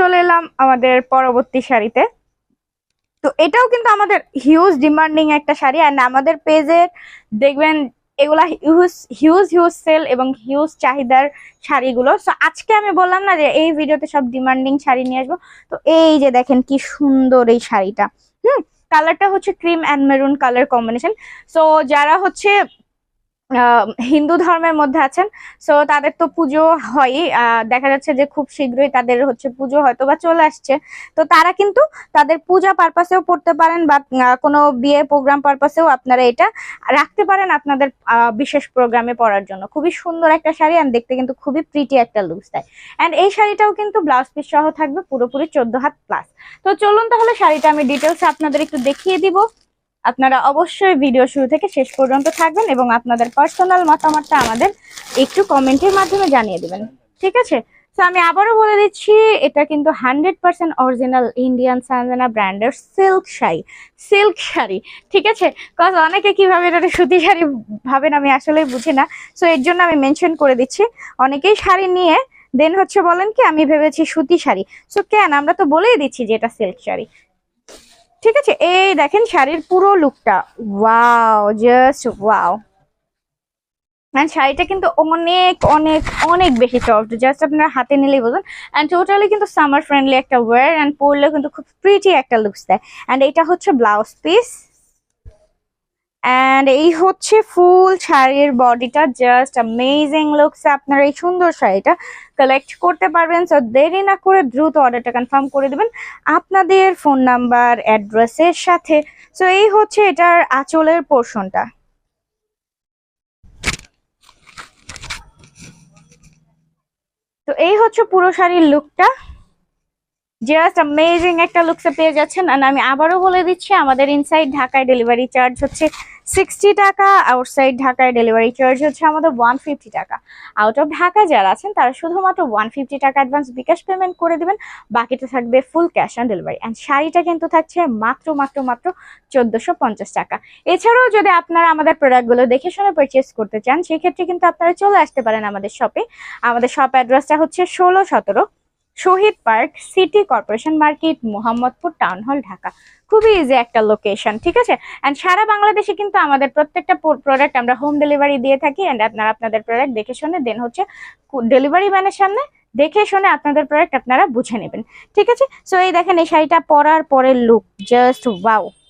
চলে এলাম আমাদের পরবর্তী শাড়িতে। তো এটাও কিন্তু আমাদের হিউজ ডিমান্ডিং একটা শাড়ি। অ্যান্ড আমাদের পেজের দেখবেন এগুলা হিউজ হিউজ হিউজ সেল এবং হিউজ চাহিদার শাড়িগুলো। সো আজকে আমি বললাম না যে এই ভিডিওতে সব ডিমান্ডিং শাড়ি নিয়ে আসব। তো এই যে দেখেন কি সুন্দর এই শাড়িটা। হুম কালারটা হচ্ছে cream and maroon colour combination so যারা হচ্ছে হিন্দু ধর্মের মধ্যে আছেন সো তাদের তো পুজো আহ, দেখা যাচ্ছে যে খুব শীঘ্রই তাদের হচ্ছে পুজো হয়তো বা চলে আসছে। তো তারা কিন্তু তাদের পূজা পারপাসেও পড়তে পারেন বা কোনো বিয়ে প্রোগ্রাম পারপাসেও আপনারা এটা রাখতে পারেন আপনাদের বিশেষ প্রোগ্রামে পরার জন্য। খুবই সুন্দর একটা শাড়ি অ্যান্ড দেখতে কিন্তু খুবই প্রিটি একটা লুকস দেয়। অ্যান্ড এই শাড়িটাও কিন্তু ব্লাউজ পিস সহ থাকবে পুরোপুরি চোদ্দ হাত প্লাস তো চলুন তাহলে শাড়িটা আমি ডিটেলস আপনাদের একটু দেখিয়ে দিব। আপনারা অবশ্যই ভিডিও শুরু থেকে শেষ পর্যন্ত থাকবেন এবং আপনাদের পার্সোনাল মতামতটা আমাদের একটু কমেন্টের মাধ্যমে জানিয়ে দেবেন। ঠিক আছে? তো আমি আবারও বলে দিচ্ছি, এটা কিন্তু hundred percent original Indian Sanjana ব্র্যান্ডের সিল্ক শাড়ি। সিল্ক শাড়ি, ঠিক আছে? কজ অনেকে কীভাবে এটা সুতি শাড়ি ভাবেন আমি আসলে বুঝি না। সো এর জন্য আমি মেনশন করে দিচ্ছি, অনেকেই শাড়ি নিয়ে দেন হচ্ছে বলেন কি, আমি ভেবেছি সুতি শাড়ি। সো কেন? আমরা তো বলেই দিচ্ছি যে এটা সিল্ক শাড়ি। ঠিক আছে, এই দেখেন শাড়ির পুরো লুকটা ওয়াও জাস্ট ওয়াও অ্যান্ড শাড়িটা কিন্তু অনেক অনেক অনেক বেশি সফট জাস্ট আপনারা হাতে নিলেই বোঝেন। অ্যান্ড টোটালি কিন্তু সামার ফ্রেন্ডলি একটা ওয়ার অ্যান্ড পরলেও কিন্তু খুব প্রিটি একটা লুকস দেয়। অ্যান্ড এটা হচ্ছে ব্লাউজ পিস অ্যান্ড এই হচ্ছে ফুল শাড়ির বডিটা জাস্ট অ্যামেজিং লুকস আপনারা এই সুন্দর শাড়িটা কালেক্ট করতে পারবেন। সো দেরি না করে দ্রুত অর্ডারটা কনফার্ম করে দিবেন আপনাদের ফোন নাম্বার অ্যাড্রেসের সাথে। সো এই হচ্ছে এটার আঁচলের পোর্শনটা তো এই হচ্ছে পুরো শাড়ির লুকটা জাস্ট অ্যামেজিং একটা লুকসে পেয়ে যাচ্ছেন। আর আমি আবারও বলে দিচ্ছি, আমাদের ইনসাইড ঢাকায় ডেলিভারি চার্জ হচ্ছে সিক্সটি টাকা আউটসাইড ঢাকায় ডেলিভারি চার্জ হচ্ছে আমাদের ওয়ান ফিফটি টাকা। আউট অফ ঢাকা যারা আছেন, তারা শুধুমাত্র ওয়ান ফিফটি টাকা অ্যাডভান্স বিকাশ পেমেন্ট করে দেবেন। বাকিটা থাকবে full cash on delivery and শাড়িটা কিন্তু থাকছে মাত্র মাত্র মাত্র চোদ্দোশো পঞ্চাশ টাকা। এছাড়াও যদি আপনারা আমাদের প্রোডাক্টগুলো দেখে শুনে পারচেস করতে চান, সেক্ষেত্রে কিন্তু আপনারা চলে আসতে পারেন আমাদের শপে আমাদের শপ অ্যাড্রেসটা হচ্ছে ষোলো সতেরো Shahid Park, City Corporation Market, Mohammadpur Town Hall, Dhaka. খুবই ইজি একটা লোকেশন ঠিক আছে? অ্যান্ড সারা বাংলাদেশে কিন্তু আমাদের প্রত্যেকটা প্রোডাক্ট আমরা হোম ডেলিভারি দিয়ে থাকি। অ্যান্ড আপনারা আপনাদের প্রোডাক্ট দেখে শুনে দেন হচ্ছে ডেলিভারি ম্যানের সামনে দেখে শুনে আপনাদের প্রোডাক্ট আপনারা বুঝে নেবেন, ঠিক আছে? সো এই দেখেন, এই শাড়িটা পরার পরের লুক জাস্ট ওয়াও